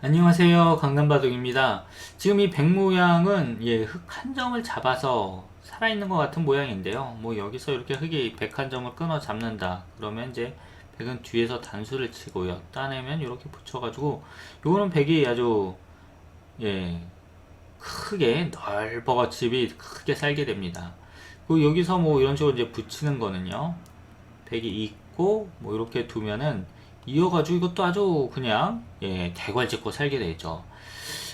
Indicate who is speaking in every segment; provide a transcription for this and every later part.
Speaker 1: 안녕하세요. 강남바둑입니다. 지금 이 백 모양은 예, 흙 한 점을 잡아서 살아있는 것 같은 모양인데요. 뭐 여기서 이렇게 흙이 백 한 점을 끊어 잡는다. 그러면 이제 백은 뒤에서 단수를 치고요. 따내면 이렇게 붙여가지고 요거는 백이 아주 예 크게 넓어 집이 크게 살게 됩니다. 그리고 여기서 뭐 이런 식으로 이제 붙이는 거는요. 백이 있고 뭐 이렇게 두면은 이어가지고 이것도 아주 그냥 예 대괄 짓고 살게 되죠.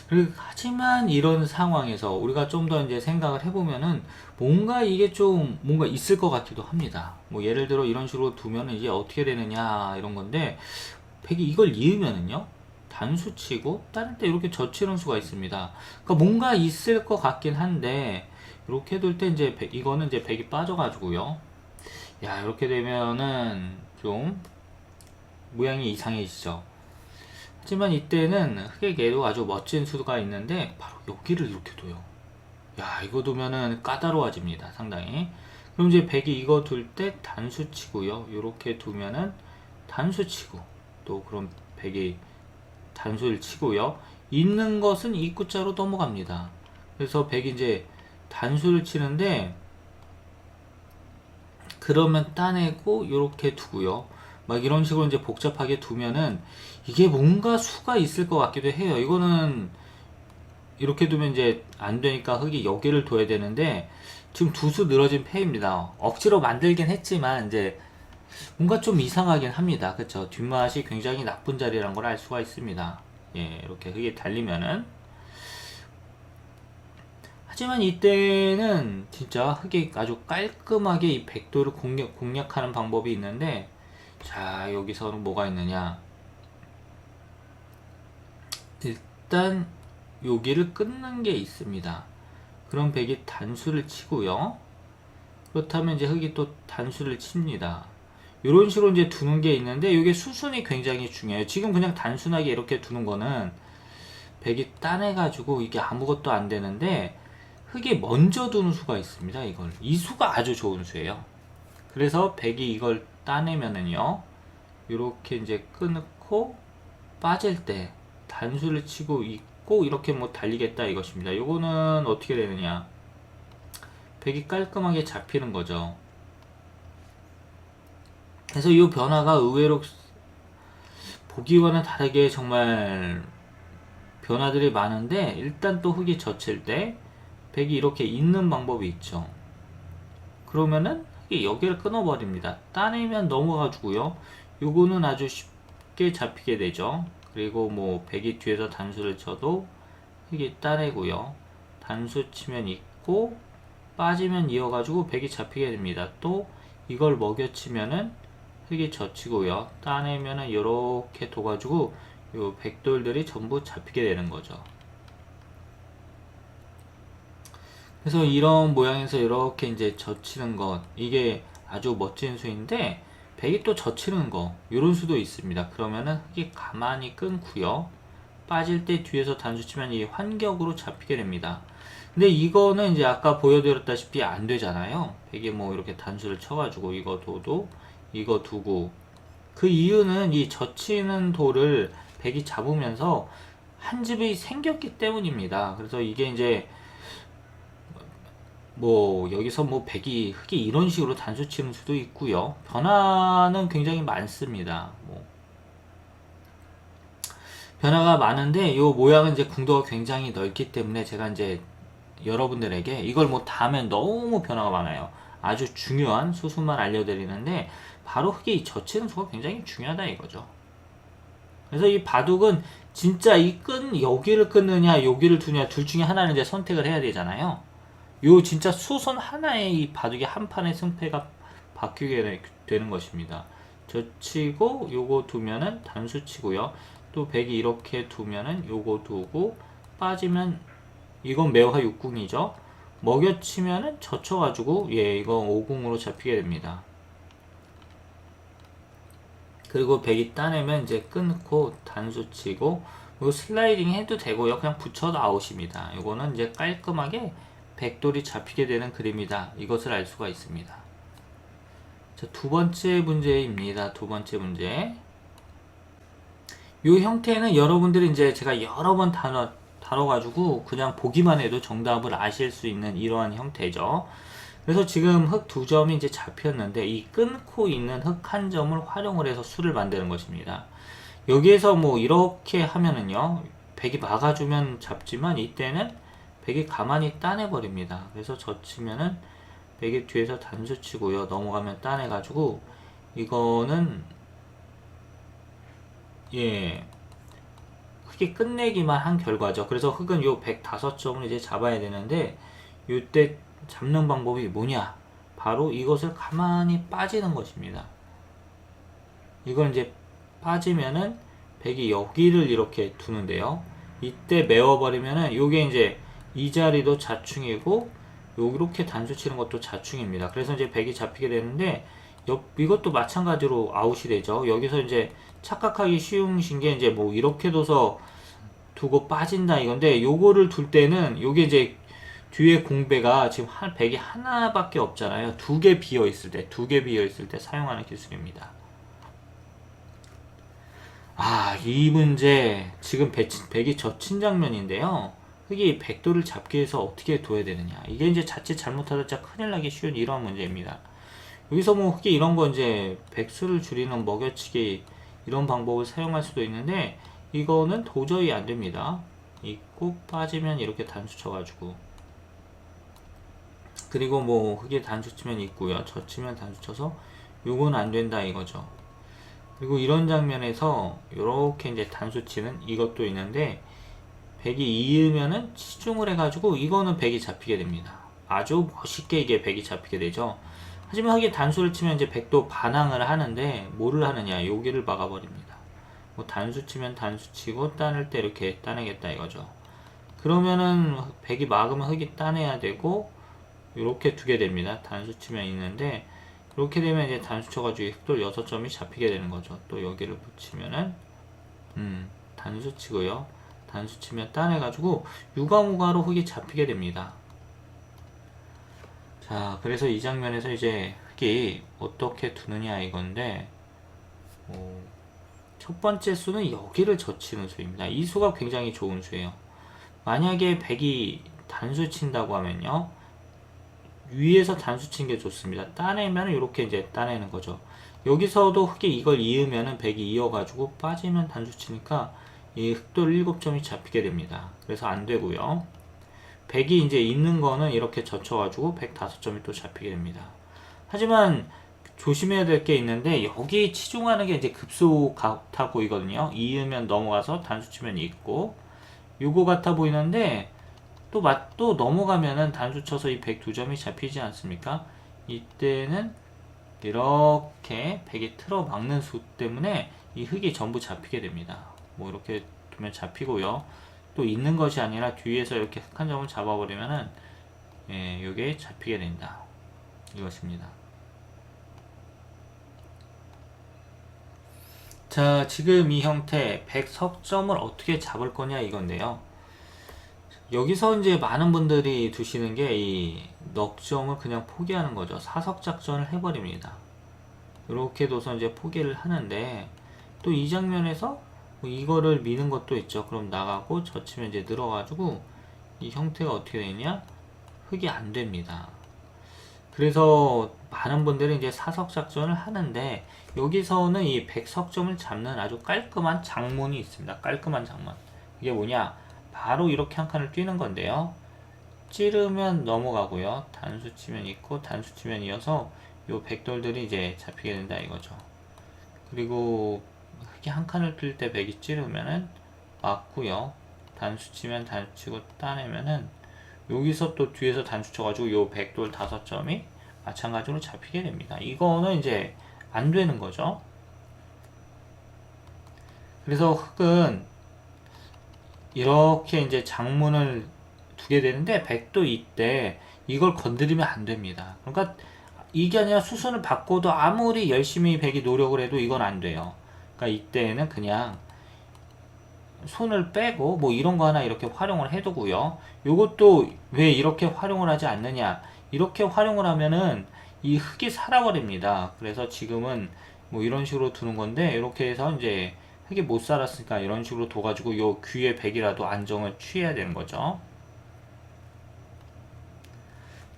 Speaker 1: 그리고 하지만 이런 상황에서 우리가 좀 더 이제 생각을 해보면은 뭔가 이게 좀 뭔가 있을 것 같기도 합니다. 뭐 예를 들어 이런 식으로 두면은 이제 어떻게 되느냐 이런 건데 백이 이걸 이으면은요 단수 치고 다른 때 이렇게 젖히는 수가 있습니다. 그러니까 뭔가 있을 것 같긴 한데 이렇게 둘 때 이제 백, 이거는 이제 백이 빠져가지고요. 야 이렇게 되면은 좀 모양이 이상해지죠. 하지만 이때는 흑에게도 아주 멋진 수가 있는데 바로 여기를 이렇게 둬요. 야 이거 두면은 까다로워집니다. 상당히. 그럼 이제 백이 이거 둘 때 단수 치고요. 이렇게 두면은 단수 치고 또 그럼 백이 단수를 치고요. 있는 것은 입구자로 넘어갑니다. 그래서 백이 이제 단수를 치는데 그러면 따내고 이렇게 두고요. 막 이런 식으로 이제 복잡하게 두면은 이게 뭔가 수가 있을 것 같기도 해요. 이거는 이렇게 두면 이제 안 되니까 흙이 여기를 둬야 되는데 지금 두 수 늘어진 패입니다. 억지로 만들긴 했지만 이제 뭔가 좀 이상하긴 합니다. 그쵸? 뒷맛이 굉장히 나쁜 자리라는 걸 알 수가 있습니다. 예, 이렇게 흙이 달리면은 하지만 이때는 진짜 흙이 아주 깔끔하게 이 백도를 공략, 공략하는 방법이 있는데 자, 여기서는 뭐가 있느냐? 일단 여기를 끊는 게 있습니다. 그럼 백이 단수를 치고요. 그렇다면 이제 흙이 또 단수를 칩니다. 이런 식으로 이제 두는 게 있는데 이게 수순이 굉장히 중요해요. 지금 그냥 단순하게 이렇게 두는 거는 백이 따내 가지고 이게 아무것도 안 되는데 흙이 먼저 두는 수가 있습니다. 이걸 이 수가 아주 좋은 수예요. 그래서 백이 이걸 따내면은요 이렇게 이제 끊고 빠질 때 단수를 치고 있고 이렇게 뭐 달리겠다 이것입니다. 이거는 어떻게 되느냐? 백이 깔끔하게 잡히는 거죠. 그래서 이 변화가 의외로 보기와는 다르게 정말 변화들이 많은데 일단 또 흙이 젖힐 때 백이 이렇게 있는 방법이 있죠. 그러면은 여기를 끊어버립니다. 따내면 넘어가지고요. 요거는 아주 쉽게 잡히게 되죠. 그리고 뭐 백이 뒤에서 단수를 쳐도 흙이 따내고요. 단수 치면 있고 빠지면 이어가지고 백이 잡히게 됩니다. 또 이걸 먹여치면은 흙이 젖히고요. 따내면은 이렇게 둬가지고 요 백돌들이 전부 잡히게 되는 거죠. 그래서 이런 모양에서 이렇게 이제 젖히는 것 이게 아주 멋진 수인데 백이 또 젖히는 거 이런 수도 있습니다. 그러면은 흙이 가만히 끊고요. 빠질 때 뒤에서 단수 치면 이 환격으로 잡히게 됩니다. 근데 이거는 이제 아까 보여드렸다시피 안 되잖아요. 백이 뭐 이렇게 단수를 쳐가지고 이거 둬도 이거 두고. 그 이유는 이 젖히는 돌을 백이 잡으면서 한 집이 생겼기 때문입니다. 그래서 이게 이제 뭐 여기서 뭐 백이 흙이 이런 식으로 단수 치는 수도 있고요. 변화는 굉장히 많습니다. 뭐 변화가 많은데 이 모양은 이제 궁도가 굉장히 넓기 때문에 제가 이제 여러분들에게 이걸 뭐다 하면 너무 변화가 많아요. 아주 중요한 수순만 알려드리는데 바로 흙이 젖히는 수가 굉장히 중요하다 이거죠. 그래서 이 바둑은 진짜 이 끈 여기를 끊느냐 여기를 두냐 둘 중에 하나를 이제 선택을 해야 되잖아요. 요 진짜 수선 하나의 이 바둑이 한 판의 승패가 바뀌게 되는 것입니다. 젖히고 요거 두면은 단수 치고요. 또 백이 이렇게 두면은 요거 두고 빠지면 이건 매화 6궁이죠. 먹여치면은 젖혀가지고 예 이건 5궁으로 잡히게 됩니다. 그리고 백이 따내면 이제 끊고 단수 치고 이거 슬라이딩 해도 되고요. 그냥 붙여도 아웃입니다. 이거는 이제 깔끔하게 백돌이 잡히게 되는 그림이다. 이것을 알 수가 있습니다. 자, 두 번째 문제입니다. 두 번째 문제. 이 형태는 여러분들이 이제 제가 여러 번 다뤄, 다뤄가지고 그냥 보기만 해도 정답을 아실 수 있는 이러한 형태죠. 그래서 지금 흙 두 점이 이제 잡혔는데 이 끊고 있는 흙 한 점을 활용을 해서 수를 만드는 것입니다. 여기에서 뭐 이렇게 하면은요, 백이 막아주면 잡지만 이때는 백이 가만히 따내버립니다. 그래서 젖히면은 백이 뒤에서 단수 치고요. 넘어가면 따내가지고 이거는 예 흙이 끝내기만 한 결과죠. 그래서 흙은 요 105점을 이제 잡아야 되는데 이때 잡는 방법이 뭐냐? 바로 이것을 가만히 빠지는 것입니다. 이걸 이제 빠지면은 백이 여기를 이렇게 두는데요. 이때 메워버리면은 요게 이제 이 자리도 자충이고 이렇게 단수 치는 것도 자충입니다. 그래서 이제 백이 잡히게 되는데 옆, 이것도 마찬가지로 아웃이 되죠. 여기서 이제 착각하기 쉬운 게 이제 뭐 이렇게 둬서 두고 빠진다 이건데 요거를 둘 때는 요게 이제 뒤에 공배가 지금 한 백이 하나밖에 없잖아요. 두 개 비어 있을 때, 두 개 비어 있을 때 사용하는 기술입니다. 아, 이 문제 지금 백, 백이 젖힌 장면인데요. 흙이 백도를 잡기 위해서 어떻게 둬야 되느냐. 이게 이제 자칫 잘못하다 진짜 큰일 나기 쉬운 이런 문제입니다. 여기서 뭐 흙이 이런 거 이제 백수를 줄이는 먹여치기 이런 방법을 사용할 수도 있는데 이거는 도저히 안 됩니다. 있고 빠지면 이렇게 단수 쳐가지고 그리고 뭐 흙이 단수 치면 있고요. 젖히면 단수 쳐서 요건 안 된다 이거죠. 그리고 이런 장면에서 이렇게 이제 단수 치는 이것도 있는데 백이 이으면은 치중을 해가지고 이거는 백이 잡히게 됩니다. 아주 멋있게 이게 백이 잡히게 되죠. 하지만 하게 단수를 치면 이제 백도 반항을 하는데 뭐를 하느냐 여기를 막아버립니다. 뭐 단수 치면 단수 치고 따낼 때 이렇게 따내겠다 이거죠. 그러면은 백이 막으면 흙이 따내야 되고 이렇게 두게 됩니다. 단수 치면 있는데 이렇게 되면 이제 단수 쳐가지고 흑돌 6점이 잡히게 되는 거죠. 또 여기를 붙이면은 음 단수 치고요. 단수 치면 따내가지고 유가무가로 흙이 잡히게 됩니다. 자 그래서 이 장면에서 이제 흙이 어떻게 두느냐 이건데 어, 첫 번째 수는 여기를 젖히는 수입니다. 이 수가 굉장히 좋은 수예요. 만약에 백이 단수 친다고 하면요. 위에서 단수 친 게 좋습니다. 따내면 이렇게 이제 따내는 거죠. 여기서도 흙이 이걸 이으면은 백이 이어가지고 빠지면 단수 치니까 이 흑돌 7점이 잡히게 됩니다. 그래서 안 되고요. 백이 이제 있는 거는 이렇게 젖혀가지고 105점이 또 잡히게 됩니다. 하지만 조심해야 될 게 있는데 여기 치중하는 게 이제 급소 같아 보이거든요. 이으면 넘어가서 단수 치면 있고 요거 같아 보이는데 또, 맞, 또 넘어가면은 단수 쳐서 이 102점이 잡히지 않습니까? 이때는 이렇게 백이 틀어 막는 수 때문에 이 흙이 전부 잡히게 됩니다. 뭐 이렇게 두면 잡히고요. 또 있는 것이 아니라 뒤에서 이렇게 한 점을 잡아버리면은 예, 이게 잡히게 된다. 이것입니다. 자, 지금 이 형태 100석점을 어떻게 잡을 거냐 이건데요. 여기서 이제 많은 분들이 두시는 게 이 넉점을 그냥 포기하는 거죠. 사석 작전을 해버립니다. 이렇게 둬서 이제 포기를 하는데 또 이 장면에서 뭐 이거를 미는 것도 있죠. 그럼 나가고 젖히면 이제 늘어가지고 이 형태가 어떻게 되냐? 흙이 안 됩니다. 그래서 많은 분들이 이제 사석 작전을 하는데 여기서는 이 백석점을 잡는 아주 깔끔한 장문이 있습니다. 깔끔한 장문. 이게 뭐냐? 바로 이렇게 한 칸을 뛰는 건데요. 찌르면 넘어가고요. 단수 치면 있고 단수 치면 이어서 요 백돌들이 이제 잡히게 된다 이거죠. 그리고 흙이 한 칸을 뛸때 백이 찌르면은 맞고요. 단수 치면 단수 치고 따내면은 여기서 또 뒤에서 단수 쳐가지고 요 백돌 다섯 점이 마찬가지로 잡히게 됩니다. 이거는 이제 안 되는 거죠. 그래서 흙은 이렇게 이제 장문을 두게 되는데 백도 이때 이걸 건드리면 안 됩니다. 그러니까 이게 아니라 수순을 바꿔도 아무리 열심히 백이 노력을 해도 이건 안 돼요. 그러니까 이때는 그냥 손을 빼고 뭐 이런 거 하나 이렇게 활용을 해두고요. 요것도 왜 이렇게 활용을 하지 않느냐? 이렇게 활용을 하면은 이 흙이 살아버립니다. 그래서 지금은 뭐 이런 식으로 두는 건데 이렇게 해서 이제 흙이 못 살았으니까 이런 식으로 둬가지고 요 귀에 백이라도 안정을 취해야 되는 거죠.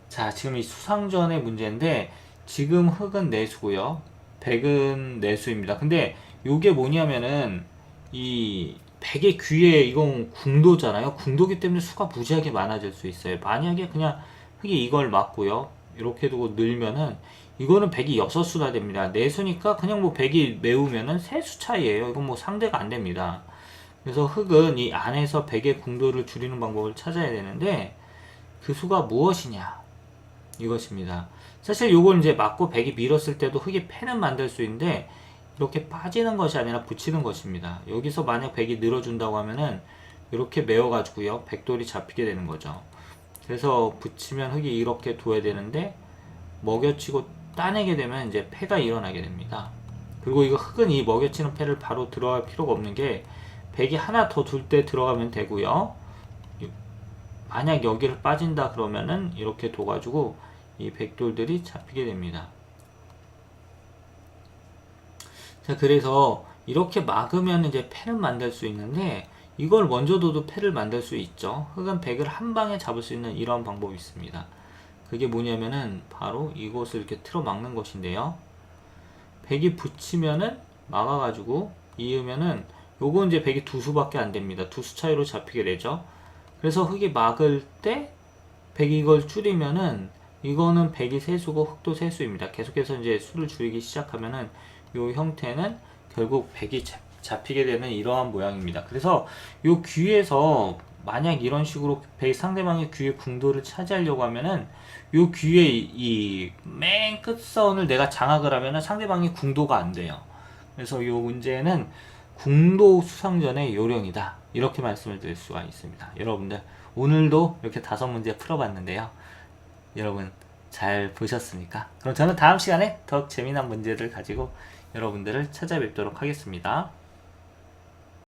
Speaker 1: 자, 지금 이 수상전의 문제인데 지금 흙은 내수고요. 백은 내수입니다. 근데 요게 뭐냐면은 이 백의 귀에 이건 궁도잖아요. 궁도기 때문에 수가 무지하게 많아질 수 있어요. 만약에 그냥 흙이 이걸 맞고요. 이렇게 두고 늘면은 이거는 백이 여섯 수나 됩니다. 내수니까 그냥 뭐 백이 메우면은 세수 차이예요. 이건 뭐 상대가 안 됩니다. 그래서 흙은 이 안에서 백의 궁도를 줄이는 방법을 찾아야 되는데 그 수가 무엇이냐? 이것입니다. 사실 요걸 이제 맞고 백이 밀었을 때도 흙이 패는 만들 수 있는데 이렇게 빠지는 것이 아니라 붙이는 것입니다. 여기서 만약 백이 늘어준다고 하면은 이렇게 메어가지고요 백돌이 잡히게 되는 거죠. 그래서 붙이면 흙이 이렇게 둬야 되는데 먹여치고 따내게 되면 이제 패가 일어나게 됩니다. 그리고 이거 흙은 이 먹여치는 패를 바로 들어갈 필요가 없는 게 백이 하나 더 둘 때 들어가면 되고요. 만약 여기를 빠진다 그러면은 이렇게 둬가지고 이 백돌들이 잡히게 됩니다. 자, 그래서 이렇게 막으면 이제 패를 만들 수 있는데 이걸 먼저 둬도 패를 만들 수 있죠. 흙은 백을 한 방에 잡을 수 있는 이런 방법이 있습니다. 그게 뭐냐면은 바로 이곳을 이렇게 틀어 막는 것인데요. 백이 붙이면은 막아가지고 이으면은 요거 이제 백이 두 수밖에 안 됩니다. 두 수 차이로 잡히게 되죠. 그래서 흙이 막을 때 백이 이걸 줄이면은 이거는 백이 세 수고 흙도 세 수입니다. 계속해서 이제 수를 줄이기 시작하면은 요 형태는 결국 백이 잡, 잡히게 되는 이러한 모양입니다. 그래서 요 귀에서 만약 이런 식으로 백 상대방의 귀의 궁도를 차지하려고 하면은 요 귀의 이 맨 끝선을 내가 장악을 하면은 상대방이 궁도가 안 돼요. 그래서 요 문제는 궁도 수상전의 요령이다. 이렇게 말씀을 드릴 수가 있습니다. 여러분들 오늘도 이렇게 다섯 문제 풀어봤는데요. 여러분 잘 보셨습니까? 그럼 저는 다음 시간에 더 재미난 문제를 가지고 여러분들을 찾아뵙도록 하겠습니다.